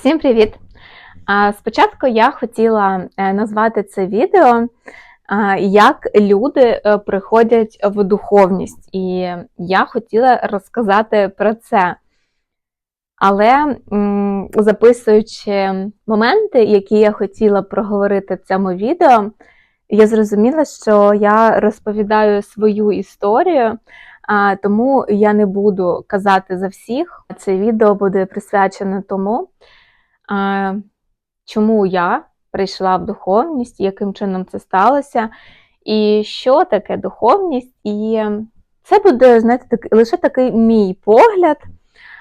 Всім привіт! Спочатку я хотіла е, назвати це відео Як люди е, приходять в духовність, і я хотіла розказати про це. Але записуючи моменти, які я хотіла проговорити в цьому відео, я зрозуміла, що я розповідаю свою історію, тому я не буду казати за всіх. Це відео буде присвячене тому, чому я прийшла в духовність, яким чином це сталося, і що таке духовність. І це буде, знаєте, так, лише такий мій погляд.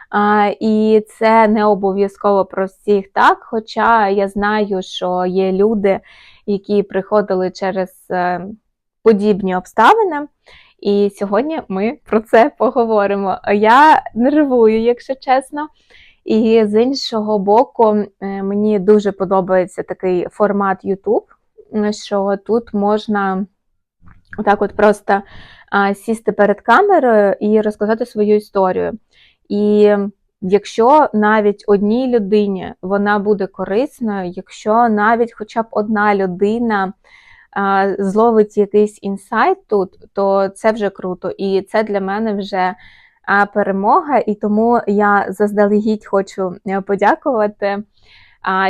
А, І це не обов'язково про всіх так. Хоча я знаю, що є люди, які приходили через е, подібні обставини. І сьогодні ми про це поговоримо. Я нервую, якщо чесно. І з іншого боку, е, мені дуже подобається такий формат YouTube, що тут можна отак от просто сісти перед камерою і розказати свою історію. І якщо навіть одній людині вона буде корисною, якщо навіть хоча б одна людина зловить якийсь інсайт тут, то це вже круто. І це для мене вже перемога. І тому я заздалегідь хочу е, подякувати,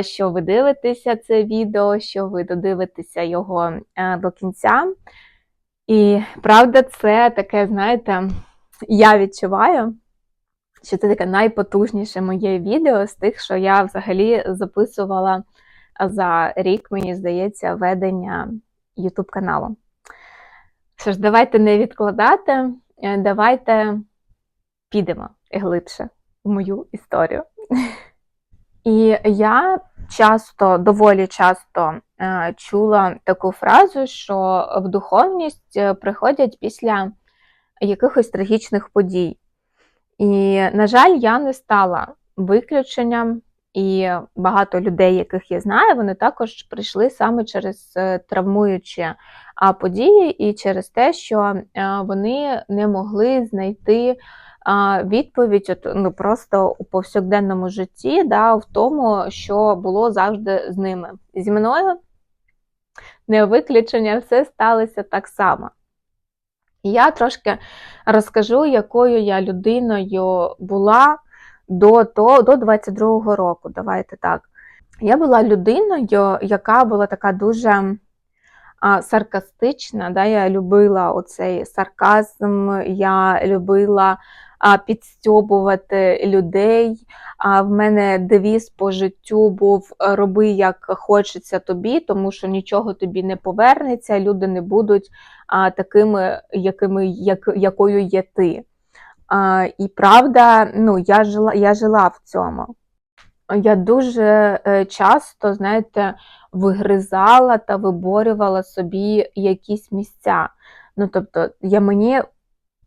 що ви дивитеся це відео, що ви додивитеся його е, до кінця. І правда, це таке, знаєте, я відчуваю. Що це таке найпотужніше моє відео з тих, що я взагалі записувала за рік, мені здається, ведення YouTube каналу. Що ж, давайте не відкладати, е, давайте підемо глибше в мою історію. І я часто, доволі часто е, чула таку фразу, що в духовність е, приходять після якихось трагічних подій. І, на жаль, я не стала виключенням, і багато людей, яких я знаю, вони також прийшли саме через е, травмуючі події і через те, що вони не могли знайти відповідь от, ну, просто у повсякденному житті, да, в тому, що було завжди з ними. Зі мною не виключення, все сталося так само. Я трошки розкажу, якою я людиною була до до, до 22-го року. Давайте так. Я була людиною, яка була така дуже а, саркастична. Да? Я любила оцей сарказм, я любила підстьобувати людей. А в мене девіз по життю був роби, як хочеться тобі, тому що нічого тобі не повернеться, люди не будуть такими, якими, як, якою є ти. А, І правда, ну, я жила, я жила в цьому. Я дуже е, часто, знаєте, вигризала та виборювала собі якісь місця. Ну, тобто, я мені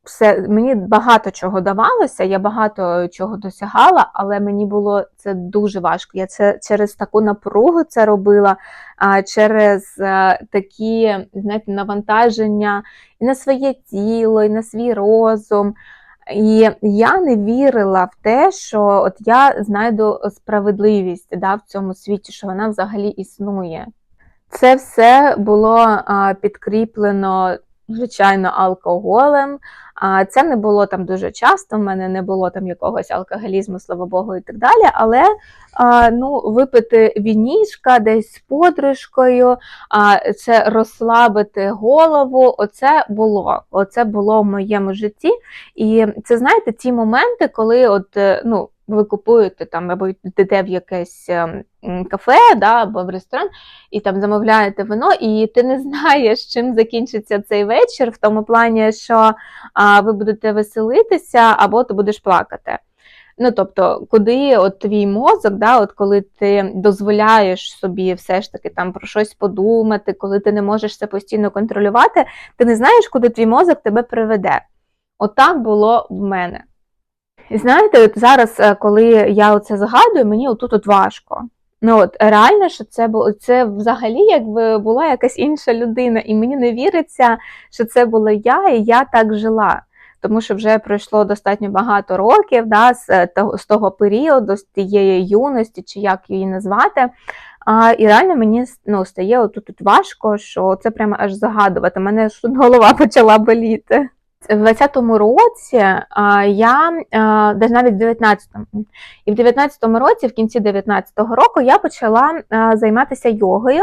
все мені багато чого давалося, я багато чого досягала, але мені було це дуже важко. Я це через таку напругу це робила, а через е, такі знаєте, навантаження і на своє тіло, і на свій розум. І я не вірила в те, що от я знайду справедливість да, в цьому світі, що вона взагалі існує. Це все було підкріплено звичайно, алкоголем. Це не було там дуже часто, в мене не було там якогось алкоголізму, слава Богу, і так далі. Але ну, випити вінішка десь з подружкою, це розслабити голову. Оце було. Оце було в моєму житті. І це, знаєте, ті моменти, коли от, е, ну, ви купуєте там або йдете в якесь ем, кафе да, або в ресторан, і там замовляєте вино, і ти не знаєш, чим закінчиться цей вечір, в тому плані, що а, ви будете веселитися, або ти будеш плакати. Ну, тобто, куди от твій мозок, да, от коли ти дозволяєш собі все ж таки там про щось подумати, коли ти не можеш це постійно контролювати, ти не знаєш, куди твій мозок тебе приведе. Отак от було в мене. І знаєте, от зараз, е, коли я це згадую, мені отут от важко. Ну от реально, що це було це взагалі якби була якась інша людина, і мені не віриться, що це була я, і я так жила. тому що вже пройшло достатньо багато років да, з того, з того періоду, з тієї юності, чи як її назвати. А, І реально мені ну, стає отут тут важко, що це прямо аж загадувати. Мене голова почала боліти. В 20-му році я навіть в 19-му, і в 19-му році, в кінці 19-го року, я почала займатися йогою,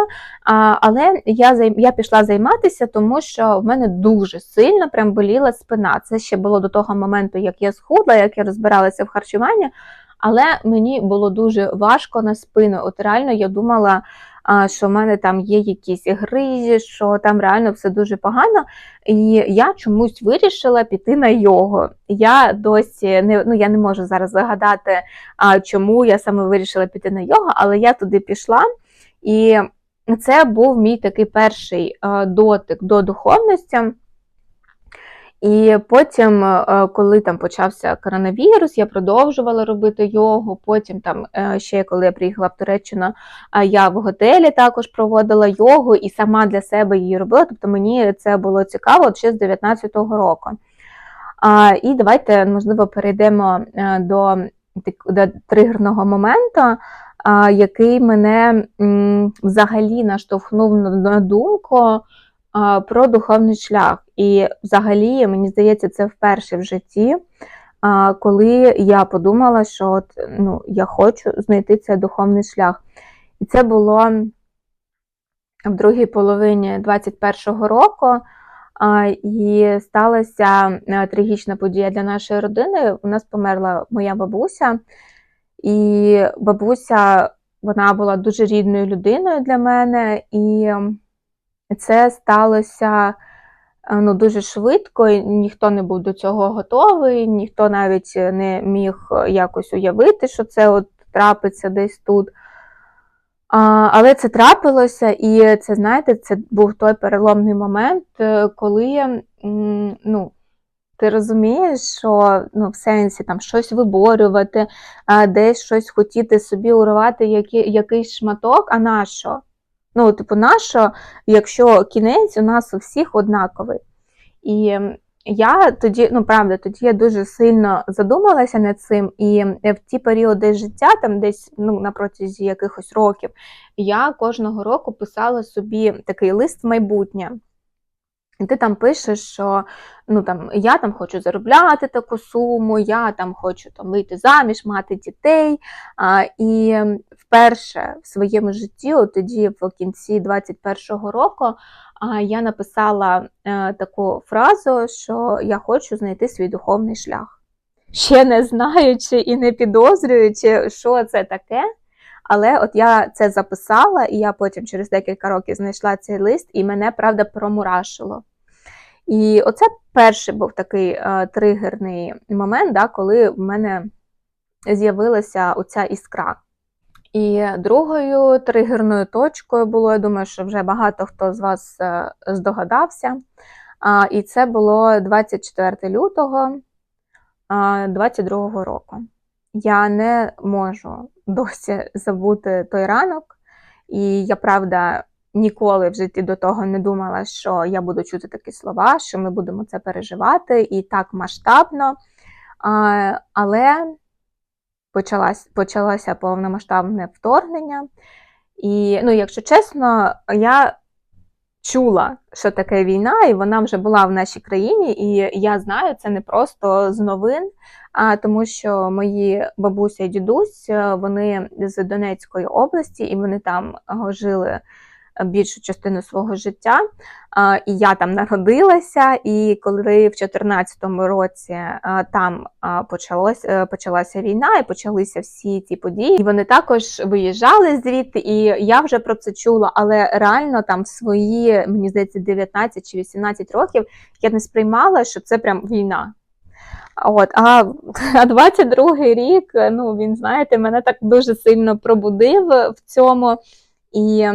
але я я пішла займатися, тому що в мене дуже сильно прям боліла спина. Це ще було до того моменту, як я схудла, як я розбиралася в харчуванні, але мені було дуже важко на спину. От реально я думала, що в мене там є якісь гризі, що там реально все дуже погано. І я чомусь вирішила піти на йогу. Я досі не ну я не можу зараз загадати, чому я саме вирішила піти на йогу, але я туди пішла, і це був мій такий перший а, дотик до духовності. І потім, е, коли там почався коронавірус, я продовжувала робити йогу. Потім, там е, ще коли я приїхала в Туреччину, я в готелі також проводила йогу і сама для себе її робила. Тобто мені це було цікаво ще з 19-го року. А, І давайте, можливо, перейдемо е, до, до тригерного моменту, а, який мене м, взагалі наштовхнув на, думку про духовний шлях. І взагалі, мені здається, це вперше в житті, коли я подумала, що от, ну, я хочу знайти цей духовний шлях. І це було в другій половині 21-го року. І сталася е, трагічна подія для нашої родини. У нас померла моя бабуся, і бабуся вона була дуже рідною людиною для мене, і це сталося е, ну, дуже швидко, і ніхто не був до цього готовий, ніхто навіть не міг якось уявити, що це от трапиться десь тут. А, Але це трапилося, і це, знаєте, це був той переломний момент, е, коли ну, ти розумієш, що ну, в сенсі там щось виборювати, а, десь щось хотіти собі урвати який, якийсь шматок, а на що? Ну, типу, нащо, якщо кінець у нас у всіх однаковий. І я тоді, ну правда, тоді я дуже сильно задумалася над цим, і в ті періоди життя, там десь ну, на протязі якихось років, я кожного року писала собі такий лист в майбутнє. І ти там пишеш, що ну, там, я там хочу заробляти таку суму, я там хочу там, вийти заміж, мати дітей. А, І вперше в своєму житті, от тоді, в кінці 21-го року, а, я написала а, таку фразу, що я хочу знайти свій духовний шлях. Ще не знаючи і не підозрюючи, що це таке. Але от я це записала, і я потім через декілька років знайшла цей лист, і мене правда промурашило. І оце перший був такий е, тригерний момент, да, коли в мене з'явилася оця іскра. І другою тригерною точкою було, я думаю, що вже багато хто з вас е, здогадався. А, І це було 24 лютого 22 року. Я не можу досі забути той ранок, і я правда ніколи в житті до того не думала, що я буду чути такі слова, що ми будемо це переживати і так масштабно. Але почалось, почалося повномасштабне вторгнення. І, ну, якщо чесно, я чула, що таке війна, і вона вже була в нашій країні, і я знаю це не просто з новин, а тому, що мої бабуся і дідусь вони з Донецької області, і вони там жили більшу частину свого життя. І я там народилася, і коли в 2014 році там почалось, е, почалася війна і почалися всі ці події, і вони також виїжджали звідти, і я вже про це чула, але реально там в свої, мені здається, 19 чи 18 років я не сприймала, що це прям війна. От, а 22-й рік, ну він, знаєте, мене так дуже сильно пробудив в цьому. І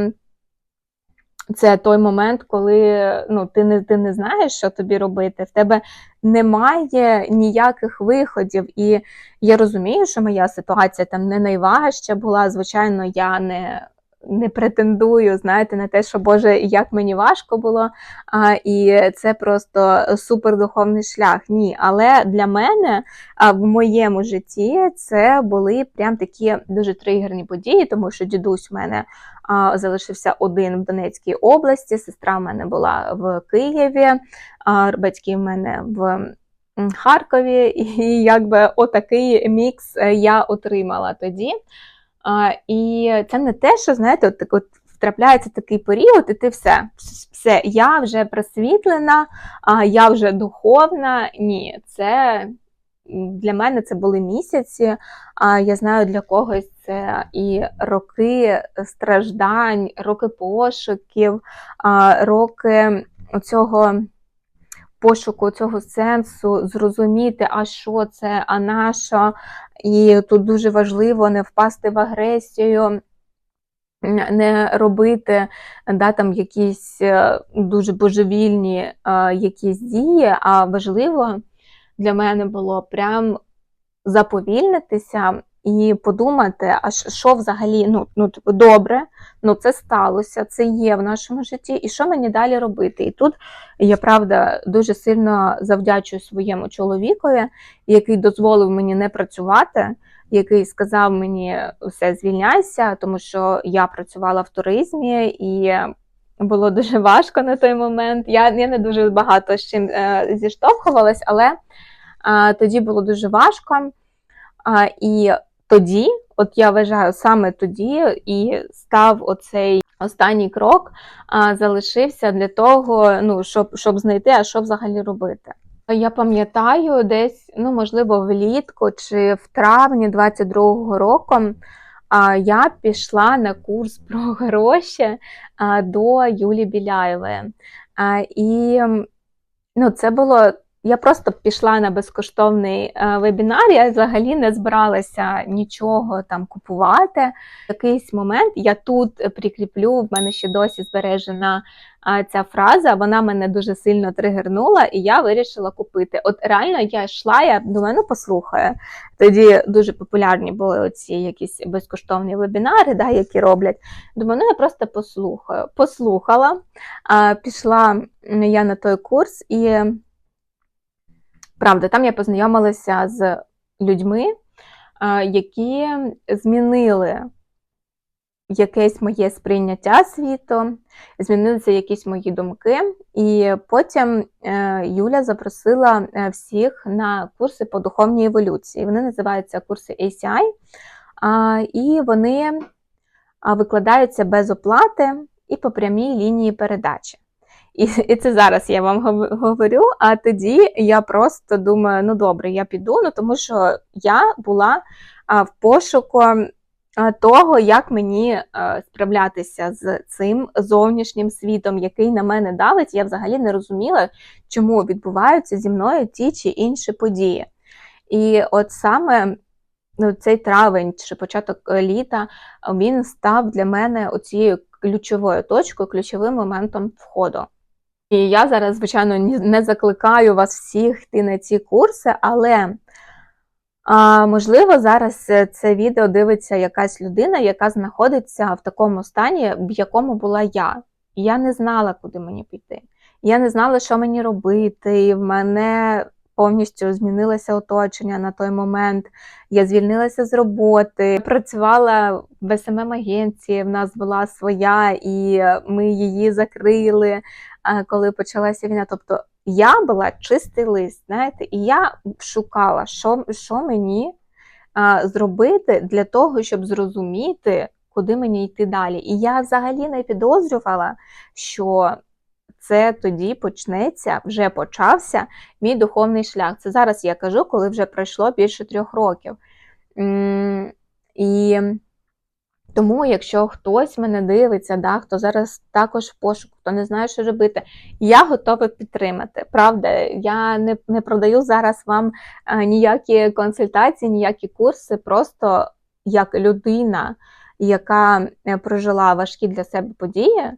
це той момент, коли ну, ти не ти не знаєш, що тобі робити, в тебе немає ніяких виходів. І я розумію, що моя ситуація там не найважча була. Звичайно, я не не претендую, знаєте, на те, що Боже, як мені важко було, а, і це просто супердуховний шлях. Ні, але для мене а, в моєму житті це були прям такі дуже тригерні події, тому що дідусь в мене а, залишився один в Донецькій області, сестра в мене була в Києві, а, батьки в мене в. Харкові, і якби отакий мікс е, я отримала тоді. І це не те, що, знаєте, от, от втрапляється такий період, і ти все, все, я вже просвітлена, а я вже духовна. Ні, це для мене це були місяці, а я знаю, для когось це і роки страждань, роки пошуків, роки цього пошуку цього сенсу, зрозуміти, а що це, а на що. І тут дуже важливо не впасти в агресію. Не робити да, там якісь е, дуже божевільні а, якісь дії, а важливо для мене було прям заповільнитися і подумати, а що взагалі ну, ну, типу, добре, ну це сталося, це є в нашому житті, і що мені далі робити? І тут я правда дуже сильно завдячую своєму чоловікові, який дозволив мені не працювати, який сказав мені все звільняйся, тому що я працювала в туризмі і. Було дуже важко на той момент. Я я не дуже багато з чим е, зіштовхувалась, але е, тоді було дуже важко. Е, і тоді, от я вважаю, саме тоді і став оцей останній крок, а, залишився для того, ну, щоб щоб знайти, а що взагалі робити. Я пам'ятаю, десь, ну, можливо, влітку чи в травні 22-го року я пішла на курс про гроші до Юлі Біляєвої. І ну, це було я просто пішла на безкоштовний е, вебінар, я взагалі не збиралася нічого там купувати. В якийсь момент я тут прикріплю, в мене ще досі збережена ця фраза, вона мене дуже сильно тригернула, і я вирішила купити. От реально я йшла, я думаю, ну послухаю. Тоді дуже популярні були оці якісь безкоштовні вебінари, да, які роблять. Думаю, ну я просто послухаю. Послухала, пішла я на той курс і. Правда, там я познайомилася з людьми, які змінили якесь моє сприйняття світу, змінилися якісь мої думки. І потім е, Юля запросила е, всіх на курси по духовній еволюції. Вони називаються курси ACI, і вони викладаються без оплати і по прямій лінії передачі. І і це зараз я вам говорю. А тоді я просто думаю, ну добре, я піду, ну тому що я була в пошуку того, як мені справлятися з цим зовнішнім світом, який на мене давить. Я взагалі не розуміла, чому відбуваються зі мною ті чи інші події. І от саме ну, цей травень чи початок е, літа він став для мене оцією ключовою точкою, ключовим моментом входу. І я зараз, звичайно, не закликаю вас всіх йти на ці курси, але а, можливо, зараз це відео дивиться якась людина, яка знаходиться в такому стані, в якому була я. І я не знала, куди мені піти. Я не знала, що мені робити. І в мене повністю змінилося оточення на той момент. Я звільнилася з роботи, працювала в СММ агенції. В нас була своя, і ми її закрили коли почалася війна. Тобто я була чистий лист, знаєте, і я шукала, що, що мені зробити для того, щоб зрозуміти, куди мені йти далі. І я взагалі не підозрювала, що. Це тоді почнеться, вже почався мій духовний шлях. Це зараз я кажу, коли вже пройшло більше трьох років. І тому, якщо хтось мене дивиться, да, хто зараз також в пошуку, хто не знає, що робити, я готова підтримати. Правда, я не не продаю зараз вам е, ніякі консультації, ніякі курси, просто як людина, яка е, прожила важкі для себе події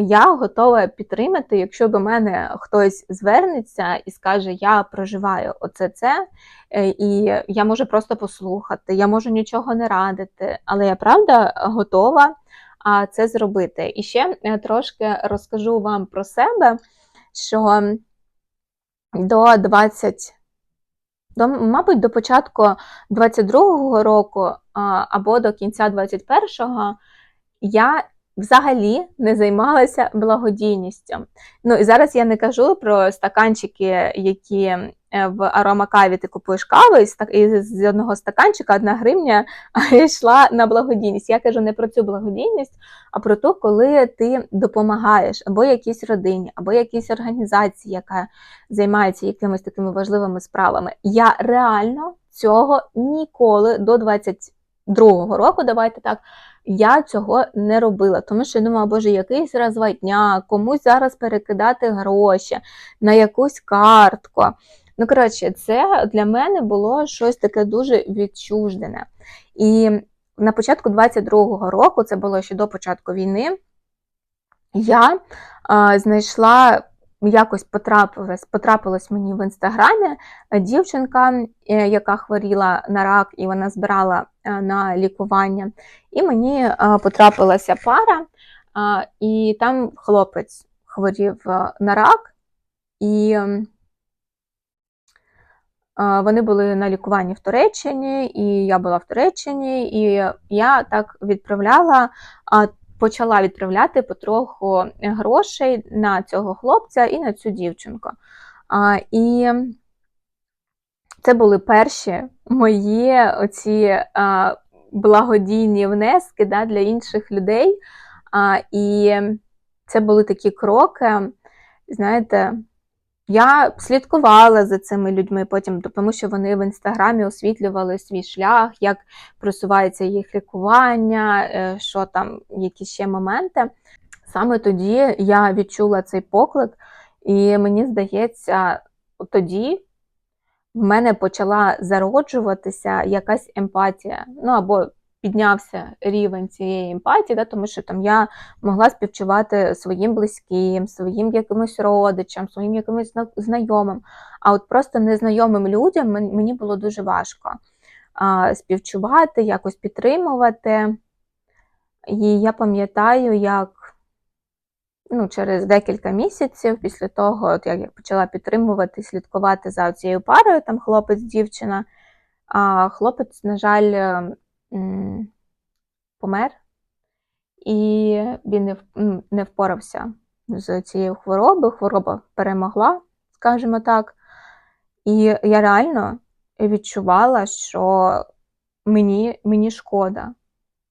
я готова підтримати, якщо до мене хтось звернеться і скаже, я проживаю оце це, е, і я можу просто послухати, я можу нічого не радити, але я правда готова це зробити. І ще е, трошки розкажу вам про себе, що до 20, до, мабуть, до початку 22-го року або до кінця 21-го я взагалі не займалася благодійністю. Ну і зараз я не кажу про стаканчики, які е, в аромакаві ти купуєш каву, і з одного стаканчика одна гривня йшла на благодійність. Я кажу не про цю благодійність, а про ту, коли ти допомагаєш або якійсь родині, або якійсь організації, яка займається якимись такими важливими справами. Я реально цього ніколи до 22-го року, давайте так, я цього не робила, тому що я думала, боже, якийсь розватня, комусь зараз перекидати гроші на якусь картку. Ну, коротше, це для мене було щось таке дуже відчуждене. І на початку 22-го року, це було ще до початку війни, я а, знайшла. Якось потрапилась, потрапилась мені в інстаграмі е, дівчинка, е, яка хворіла на рак, і вона збирала е, на лікування. І мені потрапилася пара, і там хлопець хворів на рак, і вони були на лікуванні в Туреччині, і я була в Туреччині, і я так відправляла, почала відправляти потроху грошей на цього хлопця і на цю дівчинку. А, І це були перші мої оці а, благодійні внески да, для інших людей. А, І це були такі кроки, знаєте, я слідкувала за цими людьми потім, тому що вони в інстаграмі освітлювали свій шлях, як просувається їх лікування, е, що там, які ще моменти. Саме тоді я відчула цей поклик, і мені здається, тоді в мене почала зароджуватися якась емпатія. Ну або піднявся рівень цієї емпатії, да, тому що там я могла співчувати своїм близьким, своїм якимось родичам, своїм якимось знайомим. А от просто незнайомим людям мені було дуже важко а, співчувати, якось підтримувати. І я пам'ятаю, як ну, через декілька місяців після того, от як я почала підтримувати, слідкувати за цією парою, там хлопець-дівчина, а хлопець, на жаль, помер, і він не, впорався з цією хворобою. Хвороба перемогла, скажімо так. І я реально відчувала, що мені, мені шкода.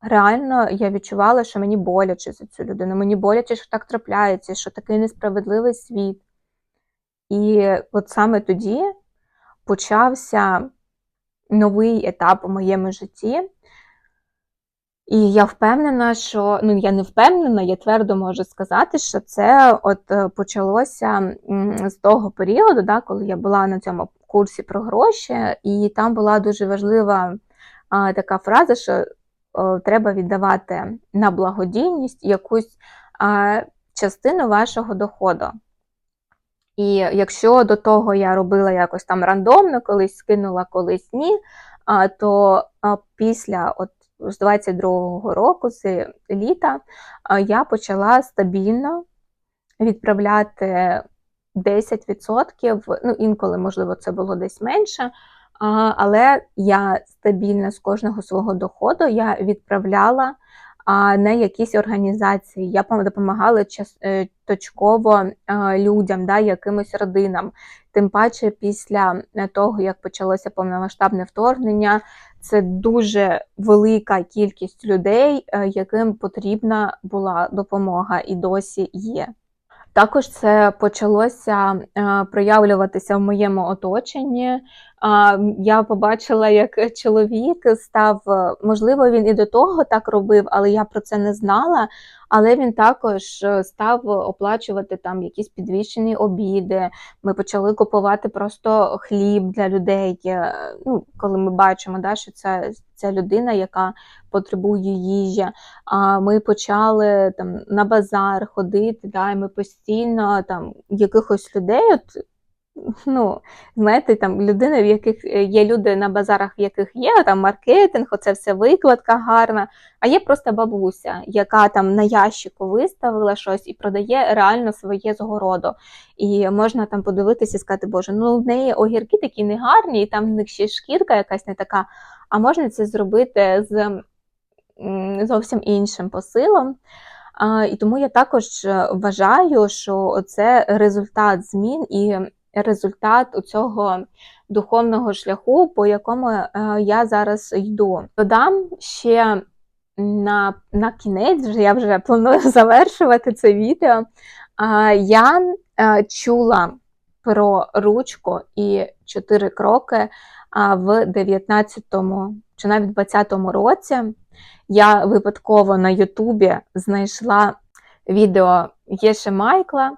Реально я відчувала, що мені боляче за цю людину. Мені боляче, що так трапляється, що такий несправедливий світ. І от саме тоді почався новий етап у моєму житті. І я впевнена, що ну я не впевнена, я твердо можу сказати, що це от е, почалося з того періоду, да, коли я була на цьому курсі про гроші, і там була дуже важлива а, така фраза, що о, треба віддавати на благодійність якусь а, частину вашого доходу. І якщо до того я робила якось там рандомно, колись скинула, колись ні, а, то а, після от з 22-го року, з літа, я почала стабільно відправляти 10%, ну інколи, можливо, це було десь менше, але я стабільно з кожного свого доходу я відправляла а не якісь організації. Я допомагала е, точково е, людям, да, якимось родинам. Тим паче після е, того, як почалося повномасштабне вторгнення, це дуже велика кількість людей, е, яким потрібна була допомога і досі є. Також це почалося е, проявлюватися в моєму оточенні. Я побачила, як чоловік став, е, можливо, він і до того так робив, але я про це не знала. Але він також е, став оплачувати там якісь підвищені обіди. Ми почали купувати просто хліб для людей. е, Ну, коли ми бачимо, да, що це, це людина, яка потребує їжі. А ми почали там на базар ходити, да, і ми постійно там якихось людей, от ну, знаєте, там людини, в яких е, є люди на базарах, в яких є там маркетинг, оце все викладка гарна. А є просто бабуся, яка там на ящику виставила щось і продає реально своє згороду. І можна там подивитися і сказати, Боже, ну в неї огірки такі негарні, і там в них ще шкірка якась не така. А можна це зробити з зовсім іншим посилом. І тому я також е, вважаю, що це результат змін і результат цього духовного шляху, по якому е, я зараз йду. Додам ще на на кінець, я вже планую завершувати це відео. Я е, чула про ручку і чотири кроки в 19-му чи навіть 20-му році. Я випадково на Ютубі знайшла відео Єши Майкла,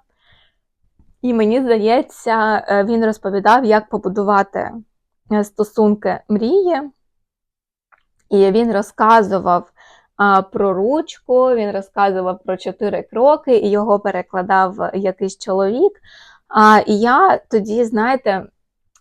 і мені здається, е, він розповідав, як побудувати е, стосунки мрії. І він розказував про ручку, він розказував про чотири кроки, і його перекладав якийсь чоловік. І я тоді, знаєте,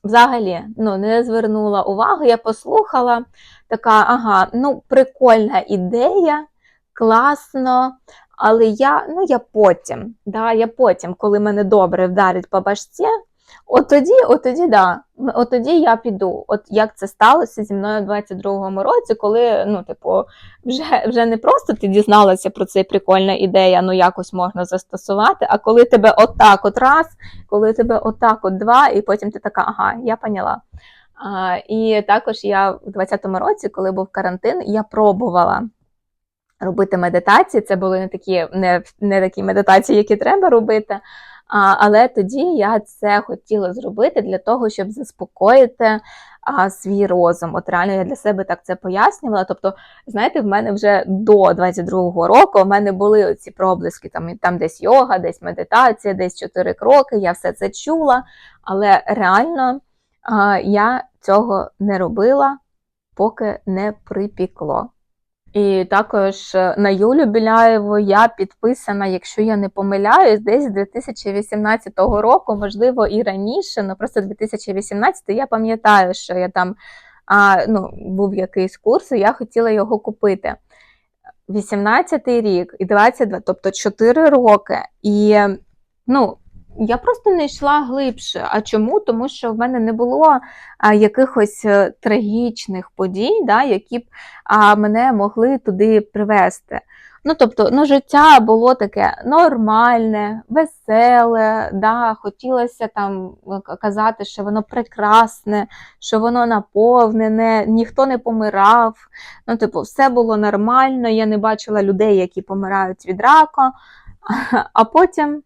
взагалі ну, не звернула увагу, я послухала така, ага, ну, прикольна ідея, класно. Але я ну, я потім, да, я потім, коли мене добре вдарить по башці, от тоді, от тоді, да, от тоді я піду. От як це сталося зі мною в 22-му році, коли ну, типу, вже вже не просто ти дізналася про це прикольна ідея, ну якось можна застосувати, а коли тебе отак от раз, коли тебе отак от два, і потім ти така, ага, я поняла. А, І також я в 20-му році, коли був карантин, я пробувала робити медитації. Це були не такі не, не такі медитації, які треба робити. А, Але тоді я це хотіла зробити для того, щоб заспокоїти а, свій розум. От реально я для себе так це пояснювала. Тобто, знаєте, в мене вже до 22-го року в мене були ці проблиски, там там десь йога, десь медитація, десь чотири кроки. Я все це чула, але реально а, я цього не робила, поки не припікло. І також е, на Юлю Біляєву я підписана, якщо я не помиляюсь, десь з 2018 року, можливо, і раніше, але просто 2018 я пам'ятаю, що я там а, ну, був якийсь курс, і я хотіла його купити. 18-й рік і 22, тобто 4 роки. І ну, я просто не йшла глибше. А чому? Тому що в мене не було якихось е, трагічних подій, да, які б мене могли туди привести. Ну, тобто, ну, життя було таке нормальне, веселе, да, хотілося там казати, що воно прекрасне, що воно наповнене, ніхто не помирав. Ну, типу, все було нормально, я не бачила людей, які помирають від раку, а потім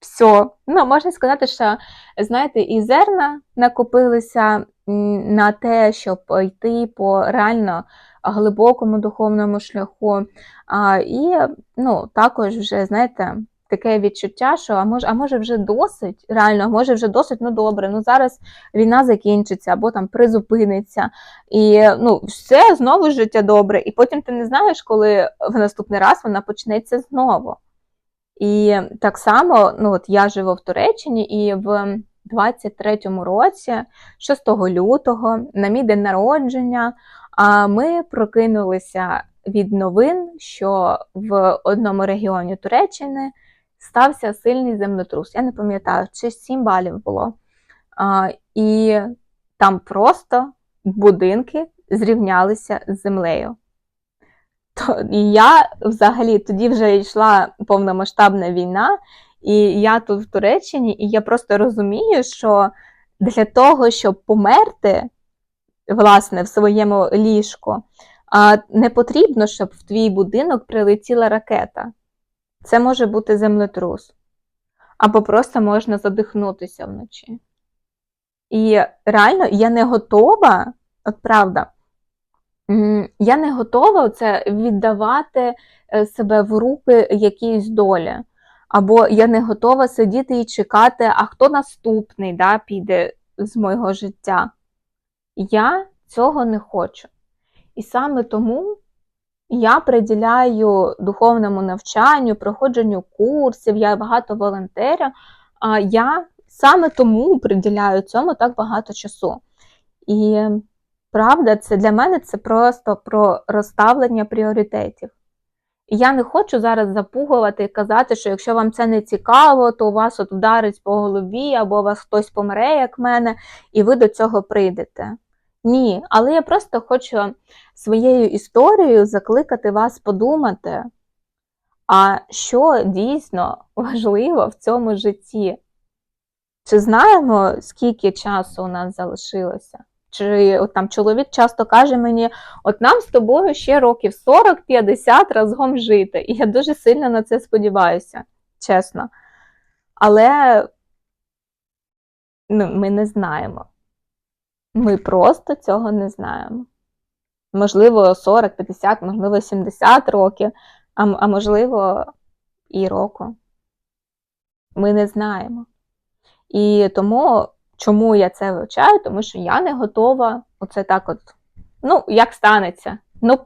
все. Ну, можна сказати, що, знаєте, і зерна накопилися на те, щоб йти по реально глибокому духовному шляху. А, І ну, також вже, знаєте, таке відчуття, що а може, а може вже досить, реально, може вже досить, ну добре, ну зараз війна закінчиться або там призупиниться. І ну, все, знову життя добре. І потім ти не знаєш, коли в наступний раз вона почнеться знову. І так само, ну от я живу в Туреччині, і в 23-му році, 6 лютого, на мій день народження, ми прокинулися від новин, що в одному регіоні Туреччини стався сильний землетрус. Я не пам'ятаю, чи 7 балів було. І там просто будинки зрівнялися з землею. То і я взагалі тоді вже йшла повномасштабна війна, і я тут в Туреччині, і я просто розумію, що для того, щоб померти, власне, в своєму ліжку, не потрібно, щоб в твій будинок прилетіла ракета. Це може бути землетрус. Або просто можна задихнутися вночі. І реально я не готова, от правда. Я не готова це віддавати е, себе в руки якійсь долі. Або я не готова сидіти і чекати, а хто наступний да, піде з моєго життя. Я цього не хочу. І саме тому я приділяю духовному навчанню, проходженню курсів, я багато волонтерів, а я саме тому приділяю цьому так багато часу. І правда, це для мене це просто про розставлення пріоритетів. І я не хочу зараз запугувати і казати, що якщо вам це не цікаво, то у вас от вдарить по голові, або у вас хтось помре, як мене, і ви до цього прийдете. Ні, але я просто хочу своєю історією закликати вас подумати, а що дійсно важливо в цьому житті? Чи знаємо, скільки часу у нас залишилося? Чи от там чоловік часто каже мені, от нам з тобою ще років 40-50 разом жити. І я дуже сильно на це сподіваюся, чесно. Але ну, ми не знаємо. Ми просто цього не знаємо. Можливо, 40, 50, можливо, 70 років, а, а можливо, і року. Ми не знаємо. І тому, чому я це вивчаю? Тому що я не готова оце так от, ну, як станеться. Ну,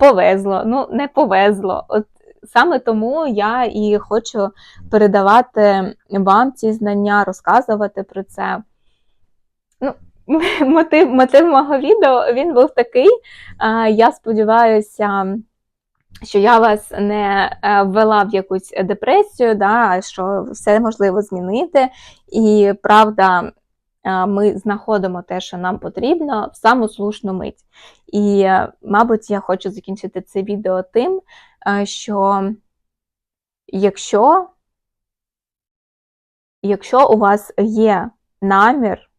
повезло, ну, не повезло. От саме тому я і хочу передавати вам ці знання, розказувати про це. Ну, мотив, мотив мого відео він був такий. Я сподіваюся, що я вас не е, ввела в якусь депресію, да, що все можливо змінити. І правда, ми знаходимо те, що нам потрібно, в саму слушну мить. І, мабуть, я хочу закінчити це відео тим, е, що якщо, якщо у вас є намір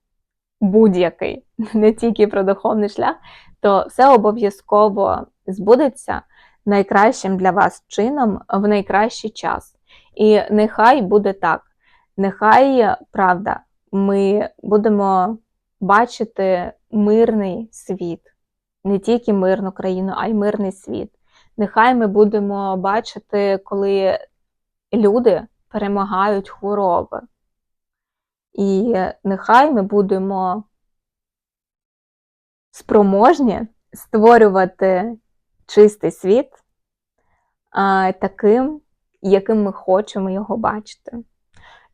будь-який, не тільки про духовний шлях, то все обов'язково збудеться найкращим для вас чином в найкращий час. І нехай буде так. Нехай правда, ми будемо бачити мирний світ, не тільки мирну країну, а й мирний світ. Нехай ми будемо бачити, коли люди перемагають хвороби. І нехай ми будемо спроможні створювати чистий світ таким, яким ми хочемо його бачити.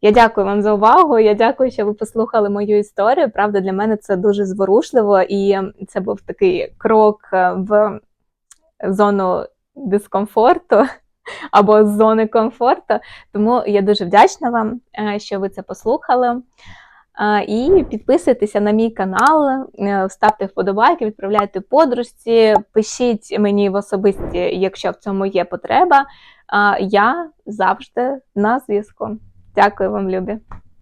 Я дякую вам за увагу. Я дякую, що ви послухали мою історію. Правда, для мене це дуже зворушливо, і це був такий крок в зону дискомфорту або з зони комфорту. Тому я дуже вдячна вам, е, що ви це послухали. І підписуйтеся на мій канал, е, ставте вподобайки, відправляйте подружці, пишіть мені в особисті, якщо в цьому є потреба. Я завжди на зв'язку. Дякую вам, любі!